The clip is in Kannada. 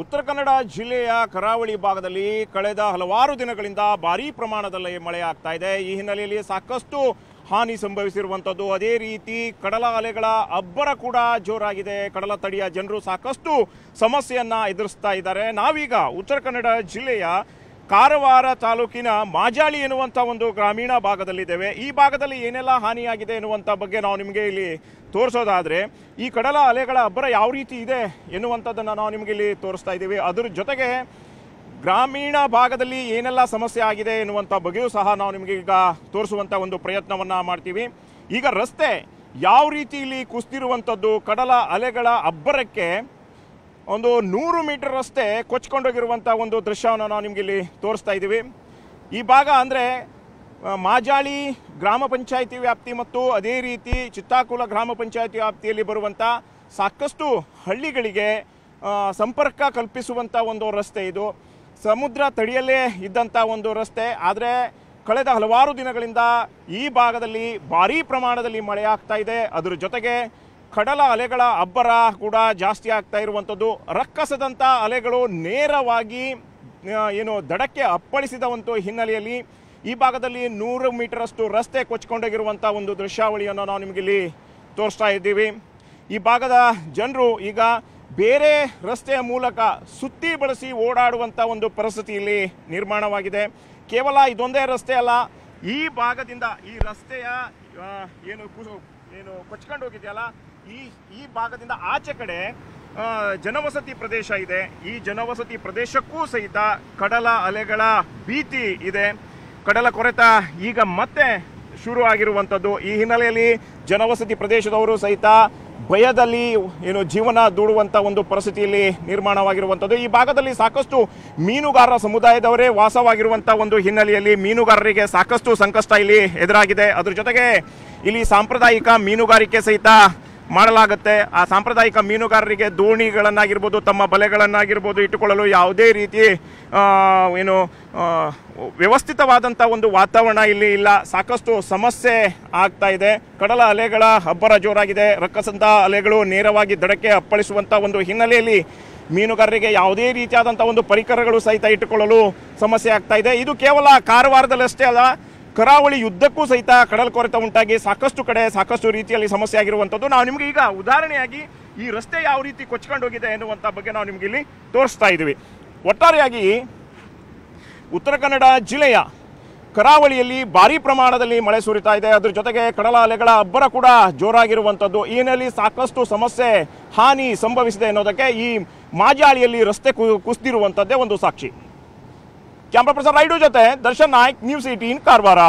ಉತ್ತರ ಕನ್ನಡ ಜಿಲ್ಲೆಯ ಕರಾವಳಿ ಭಾಗದಲ್ಲಿ ಕಳೆದ ಹಲವಾರು ದಿನಗಳಿಂದ ಭಾರೀ ಪ್ರಮಾಣದಲ್ಲಿ ಮಳೆ ಆಗ್ತಾ ಇದೆ. ಈ ಹಿನ್ನೆಲೆಯಲ್ಲಿ ಸಾಕಷ್ಟು ಹಾನಿ ಸಂಭವಿಸಿರುವಂಥದ್ದು ಅದೇ ರೀತಿ ಕಡಲ ಅಲೆಗಳ ಅಬ್ಬರ ಕೂಡ ಜೋರಾಗಿದೆ. ಕಡಲ ತಡಿಯ ಜನರು ಸಾಕಷ್ಟು ಸಮಸ್ಯೆಯನ್ನು ಎದುರಿಸ್ತಾ ಇದ್ದಾರೆ. ನಾವೀಗ ಉತ್ತರ ಕನ್ನಡ ಜಿಲ್ಲೆಯ ಕಾರವಾರ ತಾಲೂಕಿನ ಮಾಜಾಳಿ ಎನ್ನುವಂಥ ಒಂದು ಗ್ರಾಮೀಣ ಭಾಗದಲ್ಲಿದ್ದೇವೆ. ಈ ಭಾಗದಲ್ಲಿ ಏನೆಲ್ಲ ಹಾನಿಯಾಗಿದೆ ಎನ್ನುವಂಥ ಬಗ್ಗೆ ನಾವು ನಿಮಗೆ ಇಲ್ಲಿ ತೋರಿಸೋದಾದರೆ, ಈ ಕಡಲ ಅಲೆಗಳ ಅಬ್ಬರ ಯಾವ ರೀತಿ ಇದೆ ಎನ್ನುವಂಥದ್ದನ್ನು ನಾವು ನಿಮಗೆ ಇಲ್ಲಿ ತೋರಿಸ್ತಾ ಇದ್ದೀವಿ. ಅದರ ಜೊತೆಗೆ ಗ್ರಾಮೀಣ ಭಾಗದಲ್ಲಿ ಏನೆಲ್ಲ ಸಮಸ್ಯೆ ಆಗಿದೆ ಎನ್ನುವಂಥ ಬಗ್ಗೆಯೂ ಸಹ ನಾವು ನಿಮಗೆ ಈಗ ತೋರಿಸುವಂಥ ಒಂದು ಪ್ರಯತ್ನವನ್ನು ಮಾಡ್ತೀವಿ. ಈಗ ರಸ್ತೆ ಯಾವ ರೀತಿ ಇಲ್ಲಿ ಕುಸಿದಿರುವಂಥದ್ದು ಕಡಲ ಅಲೆಗಳ ಅಬ್ಬರಕ್ಕೆ ಒಂದು ನೂರು ಮೀಟರ್ ರಸ್ತೆ ಕೊಚ್ಕೊಂಡೋಗಿರುವಂಥ ಒಂದು ದೃಶ್ಯವನ್ನು ನಾವು ನಿಮಗೆ ಇಲ್ಲಿ ತೋರಿಸ್ತಾ ಇದ್ದೀವಿ. ಈ ಭಾಗ ಅಂದರೆ ಮಾಜಾಳಿ ಗ್ರಾಮ ಪಂಚಾಯಿತಿ ವ್ಯಾಪ್ತಿ ಮತ್ತು ಅದೇ ರೀತಿ ಚಿತ್ತಾಕುಲ ಗ್ರಾಮ ಪಂಚಾಯಿತಿ ವ್ಯಾಪ್ತಿಯಲ್ಲಿ ಬರುವಂಥ ಸಾಕಷ್ಟು ಹಳ್ಳಿಗಳಿಗೆ ಸಂಪರ್ಕ ಕಲ್ಪಿಸುವಂಥ ಒಂದು ರಸ್ತೆ ಇದು. ಸಮುದ್ರ ತಡಿಯಲ್ಲೇ ಇದ್ದಂಥ ಒಂದು ರಸ್ತೆ. ಆದರೆ, ಕಳೆದ ಹಲವಾರು ದಿನಗಳಿಂದ ಈ ಭಾಗದಲ್ಲಿ ಭಾರೀ ಪ್ರಮಾಣದಲ್ಲಿ ಮಳೆ ಆಗ್ತಾ ಇದೆ. ಅದರ ಜೊತೆಗೆ ಕಡಲ ಅಲೆಗಳ ಅಬ್ಬರ ಕೂಡ ಜಾಸ್ತಿ ಆಗ್ತಾ ಇರುವಂಥದ್ದು. ರಕ್ಕಸದಂಥ ಅಲೆಗಳು ನೇರವಾಗಿ ಏನು ದಡಕ್ಕೆ ಅಪ್ಪಳಿಸಿದ ಒಂದು ಹಿನ್ನೆಲೆಯಲ್ಲಿ ಈ ಭಾಗದಲ್ಲಿ ನೂರು ಮೀಟರಷ್ಟು ರಸ್ತೆ ಕೊಚ್ಕೊಂಡೋಗಿರುವಂಥ ಒಂದು ದೃಶ್ಯಾವಳಿಯನ್ನು ನಾವು ನಿಮಗೆ ಇಲ್ಲಿ ತೋರಿಸ್ತಾ ಇದ್ದೀವಿ. ಈ ಭಾಗದ ಜನರು ಈಗ ಬೇರೆ ರಸ್ತೆಯ ಮೂಲಕ ಸುತ್ತಿ ಬಳಸಿ ಓಡಾಡುವಂಥ ಒಂದು ಪರಿಸ್ಥಿತಿ ಇಲ್ಲಿ ನಿರ್ಮಾಣವಾಗಿದೆ. ಕೇವಲ ಇದೊಂದೇ ರಸ್ತೆ ಅಲ್ಲ, ಈ ಭಾಗದಿಂದ ಈ ರಸ್ತೆಯ ಏನು ಏನು ಕೊಚ್ಕೊಂಡು ಹೋಗಿದೆಯಲ್ಲ? ಈ ಈ ಭಾಗದಿಂದ ಆಚೆ ಕಡೆ ಜನವಸತಿ ಪ್ರದೇಶ ಇದೆ. ಈ ಜನವಸತಿ ಪ್ರದೇಶಕ್ಕೂ ಸಹಿತ ಕಡಲ ಅಲೆಗಳ ಭೀತಿ ಇದೆ. ಕಡಲ ಕೊರೆತ ಈಗ ಮತ್ತೆ ಶುರು ಆಗಿರುವಂಥದ್ದು ಈ ಹಿನ್ನೆಲೆಯಲ್ಲಿ ಜನವಸತಿ ಪ್ರದೇಶದವರು ಸಹಿತ ಭಯದಲ್ಲಿ, ಏನು, ಜೀವನ ದೂಡುವಂಥ ಒಂದು ಪರಿಸ್ಥಿತಿಯಲ್ಲಿ ನಿರ್ಮಾಣವಾಗಿರುವಂಥದ್ದು. ಈ ಭಾಗದಲ್ಲಿ ಸಾಕಷ್ಟು ಮೀನುಗಾರರ ಸಮುದಾಯದವರೇ ವಾಸವಾಗಿರುವಂಥ ಒಂದು ಹಿನ್ನೆಲೆಯಲ್ಲಿ ಮೀನುಗಾರರಿಗೆ ಸಾಕಷ್ಟು ಸಂಕಷ್ಟ ಇಲ್ಲಿ ಎದುರಾಗಿದೆ. ಅದ್ರ ಜೊತೆಗೆ ಇಲ್ಲಿ ಸಾಂಪ್ರದಾಯಿಕ ಮೀನುಗಾರಿಕೆ ಸಹಿತ ಮಾಡಲಾಗುತ್ತೆ. ಆ ಸಾಂಪ್ರದಾಯಿಕ ಮೀನುಗಾರರಿಗೆ ದೋಣಿಗಳನ್ನಾಗಿರ್ಬೋದು, ತಮ್ಮ ಬಲೆಗಳನ್ನಾಗಿರ್ಬೋದು ಇಟ್ಟುಕೊಳ್ಳಲು ಯಾವುದೇ ರೀತಿ ಏನು ವ್ಯವಸ್ಥಿತವಾದಂಥ ಒಂದು ವಾತಾವರಣ ಇಲ್ಲಿ ಇಲ್ಲ. ಸಾಕಷ್ಟು ಸಮಸ್ಯೆ ಆಗ್ತಾ ಇದೆ. ಕಡಲ ಅಲೆಗಳ ಅಬ್ಬರ ಜೋರಾಗಿದೆ. ರಕ್ಕಸಂತ ಅಲೆಗಳು ನೇರವಾಗಿ ದಡಕ್ಕೆ ಅಪ್ಪಳಿಸುವಂಥ ಒಂದು ಹಿನ್ನೆಲೆಯಲ್ಲಿ ಮೀನುಗಾರರಿಗೆ ಯಾವುದೇ ರೀತಿಯಾದಂಥ ಒಂದು ಪರಿಕರಗಳು ಸಹಿತ ಇಟ್ಟುಕೊಳ್ಳಲು ಸಮಸ್ಯೆ ಆಗ್ತಾ ಇದೆ. ಇದು ಕೇವಲ ಕಾರವಾರದಲ್ಲಷ್ಟೇ ಅಲ್ಲ ಕರಾವಳಿ ಯುದ್ಧಕ್ಕೂ ಸಹಿತ ಕಡಲ್ ಕೊರೆತ ಉಂಟಾಗಿ ಸಾಕಷ್ಟು ಕಡೆ ಸಾಕಷ್ಟು ರೀತಿಯಲ್ಲಿ ಸಮಸ್ಯೆ ಆಗಿರುವಂಥದ್ದು ನಾವು ನಿಮಗೆ ಈಗ ಉದಾಹರಣೆಯಾಗಿ ಈ ರಸ್ತೆ ಯಾವ ರೀತಿ ಕೊಚ್ಕೊಂಡು ಹೋಗಿದೆ ಎನ್ನುವಂಥ ಬಗ್ಗೆ ನಾವು ನಿಮಗೆ ಇಲ್ಲಿ ತೋರಿಸ್ತಾ ಇದ್ದೀವಿ. ಒಟ್ಟಾರೆಯಾಗಿ ಉತ್ತರ ಕನ್ನಡ ಜಿಲ್ಲೆಯ ಕರಾವಳಿಯಲ್ಲಿ ಭಾರಿ ಪ್ರಮಾಣದಲ್ಲಿ ಮಳೆ ಸುರಿತಾ ಇದೆ. ಅದ್ರ ಜೊತೆಗೆ ಕಡಲ ಅಲೆಗಳ ಅಬ್ಬರ ಕೂಡ ಜೋರಾಗಿರುವಂಥದ್ದು ಈ ಸಾಕಷ್ಟು ಸಮಸ್ಯೆ, ಹಾನಿ ಸಂಭವಿಸಿದೆ ಅನ್ನೋದಕ್ಕೆ ಈ ಮಾಜಾಳಿಯಲ್ಲಿ ರಸ್ತೆ ಕುಸಿದಿರುವಂಥದ್ದೇ ಒಂದು ಸಾಕ್ಷಿ. कैमरा पर्सन राइड हो जाता है दर्शन नायक न्यूज़ एटीन कारवारा